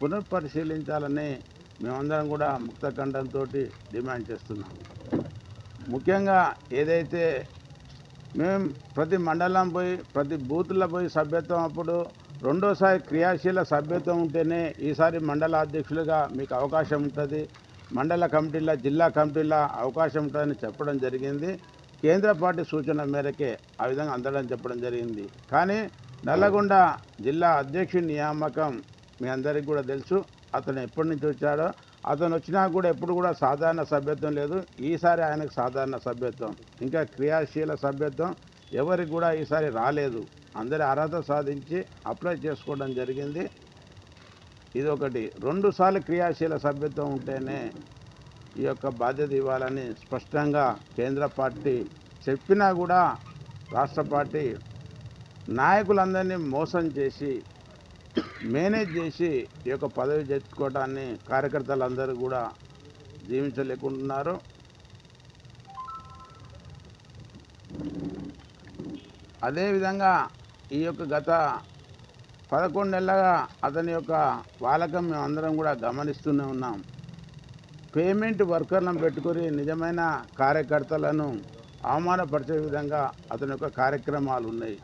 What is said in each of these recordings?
పునఃపరిశీలించాలని మేమందరం కూడా ముక్త ఖండంతో డిమాండ్ చేస్తున్నాం. ముఖ్యంగా ఏదైతే మేము ప్రతి మండలం పోయి ప్రతి బూత్లో పోయి సభ్యత్వం అప్పుడు రెండోసారి క్రియాశీల సభ్యత్వం ఉంటేనే ఈసారి మండల అధ్యక్షులుగా మీకు అవకాశం ఉంటుంది. మండల కమిటీల జిల్లా కమిటీల అవకాశం ఉంటుందని చెప్పడం జరిగింది. కేంద్ర పార్టీ సూచన మేరకే ఆ విధంగా అందడం చెప్పడం జరిగింది. కానీ నల్లగొండ జిల్లా అధ్యక్షుడి నియామకం మీ అందరికీ కూడా తెలుసు. అతను ఎప్పటి నుంచి వచ్చాడో అతను వచ్చినా కూడా ఎప్పుడు కూడా సాధారణ సభ్యత్వం లేదు. ఈసారి ఆయనకు సాధారణ సభ్యత్వం ఇంకా క్రియాశీల సభ్యత్వం ఎవరికి కూడా ఈసారి రాలేదు. అందరి అర్హత సాధించి అప్లై చేసుకోవడం జరిగింది. ఇది ఒకటి రెండుసార్లు క్రియాశీల సభ్యత్వం ఉంటేనే ఈ యొక్క బాధ్యత ఇవ్వాలని స్పష్టంగా కేంద్ర పార్టీ చెప్పినా కూడా రాష్ట్ర పార్టీ నాయకులందరినీ మోసం చేసి మేనేజ్ చేసి ఈ యొక్క పదవి తెచ్చుకోవడాన్ని కార్యకర్తలందరూ కూడా జీవించలేకుంటున్నారు. అదేవిధంగా ఈ యొక్క గత పదకొండు నెలలుగా అతని యొక్క వాలకం మేము అందరం కూడా గమనిస్తూనే ఉన్నాం. పేమెంట్ వర్కర్లను పెట్టుకొని నిజమైన కార్యకర్తలను అవమానపరిచే విధంగా అతని యొక్క కార్యక్రమాలు ఉన్నాయి.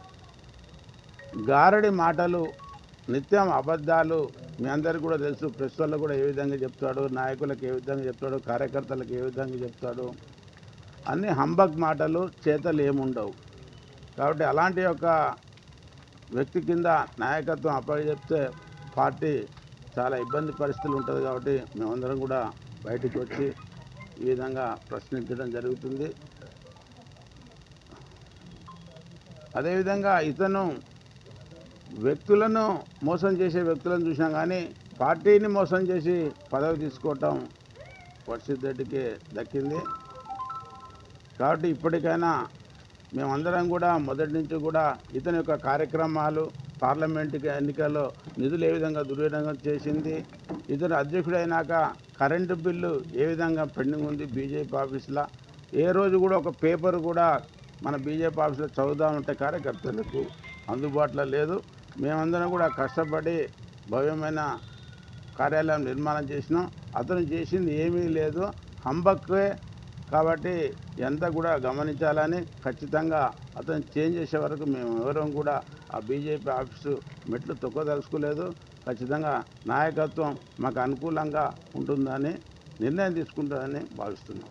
గారడి మాటలు నిత్యం అబద్ధాలు మీ అందరికీ కూడా తెలుసు. ప్రెస్ వాళ్ళకు కూడా ఏ విధంగా చెప్తాడు నాయకులకు ఏ విధంగా చెప్తాడు కార్యకర్తలకు ఏ విధంగా చెప్తాడు. అన్ని హంబక్ మాటలు చేతలు ఏముండవు. కాబట్టి అలాంటి యొక్క వ్యక్తి కింద నాయకత్వం అప్పచెప్తే పార్టీ చాలా ఇబ్బంది పరిస్థితులు ఉంటుంది కాబట్టి మేమందరం కూడా బయటికి వచ్చి ఈ విధంగా ప్రశ్నించడం జరుగుతుంది. అదేవిధంగా ఇతను వ్యక్తులను మోసం చేసే వ్యక్తులను చూసినా కానీ పార్టీని మోసం చేసి పదవి తీసుకోవటం వర్షిత్ రెడ్డికి దక్కింది. కాబట్టి ఇప్పటికైనా మేమందరం కూడా మొదటి నుంచి కూడా ఇతని యొక్క కార్యక్రమాలు పార్లమెంట్ ఎన్నికల్లో నిధులు ఏ విధంగా దుర్వినియోగం చేసింది ఇతను అధ్యక్షుడైనాక కరెంటు బిల్లు ఏ విధంగా పెండింగ్ ఉంది బీజేపీ ఆఫీస్లో ఏ రోజు కూడా ఒక పేపర్ కూడా మన బీజేపీ ఆఫీస్లో చదువుదామంటే కార్యకర్తలకు అందుబాటులో లేదు. మేమందరం కూడా కష్టపడి భవ్యమైన కార్యాలయం నిర్మాణం చేసినాం. అతను చేసింది ఏమీ లేదు. హంబక్వే కాబట్టి ఎంత కూడా గమనించాలని ఖచ్చితంగా అతను చేంజ్ చేసే వరకు మేము ఎవరం కూడా ఆ బీజేపీ ఆఫీసు మెట్లు తొక్కదలుచుకోలేదు. ఖచ్చితంగా నాయకత్వం మాకు అనుకూలంగా ఉంటుందని నిర్ణయం తీసుకుంటుందని భావిస్తున్నాం.